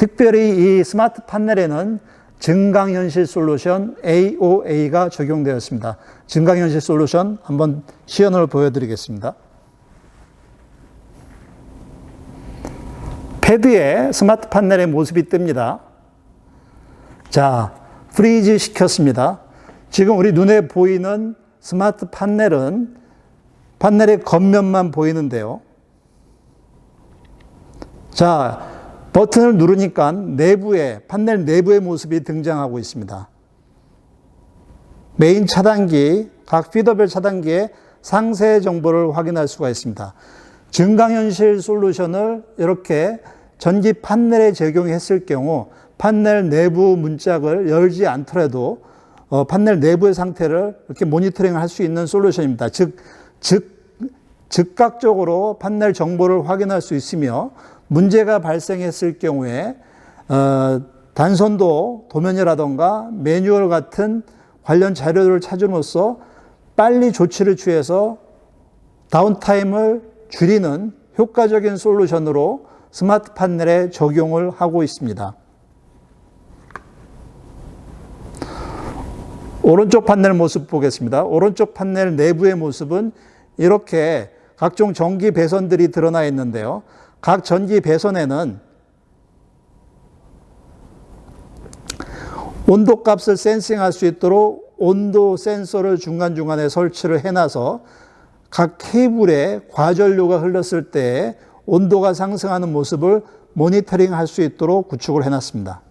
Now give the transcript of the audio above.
특별히 이 스마트 판넬에는 증강현실 솔루션 AOA가 적용되었습니다. 증강현실 솔루션 한번 시연을 보여드리겠습니다. 패드에 스마트 판넬의 모습이 뜹니다. 자, 프리즈 시켰습니다. 지금 우리 눈에 보이는 스마트 판넬은 판넬의 겉면만 보이는데요. 자, 버튼을 누르니까 내부에, 판넬 내부의 모습이 등장하고 있습니다. 메인 차단기, 각 피더벨 차단기의 상세 정보를 확인할 수가 있습니다. 증강현실 솔루션을 이렇게 전기 판넬에 적용했을 경우 판넬 내부 문짝을 열지 않더라도 어, 판넬 내부의 상태를 이렇게 모니터링 할 수 있는 솔루션입니다. 즉, 즉, 즉각적으로 판넬 정보를 확인할 수 있으며 문제가 발생했을 경우에 어, 단선도 도면이라던가 매뉴얼 같은 관련 자료를 찾음으로써 빨리 조치를 취해서 다운타임을 줄이는 효과적인 솔루션으로 스마트 판넬에 적용을 하고 있습니다. 오른쪽 판넬 모습 보겠습니다. 오른쪽 판넬 내부의 모습은 이렇게 각종 전기 배선들이 드러나 있는데요. 각 전기 배선에는 온도 값을 센싱할 수 있도록 온도 센서를 중간중간에 설치를 해놔서 각 케이블에 과전류가 흘렀을 때 온도가 상승하는 모습을 모니터링 할 수 있도록 구축을 해놨습니다.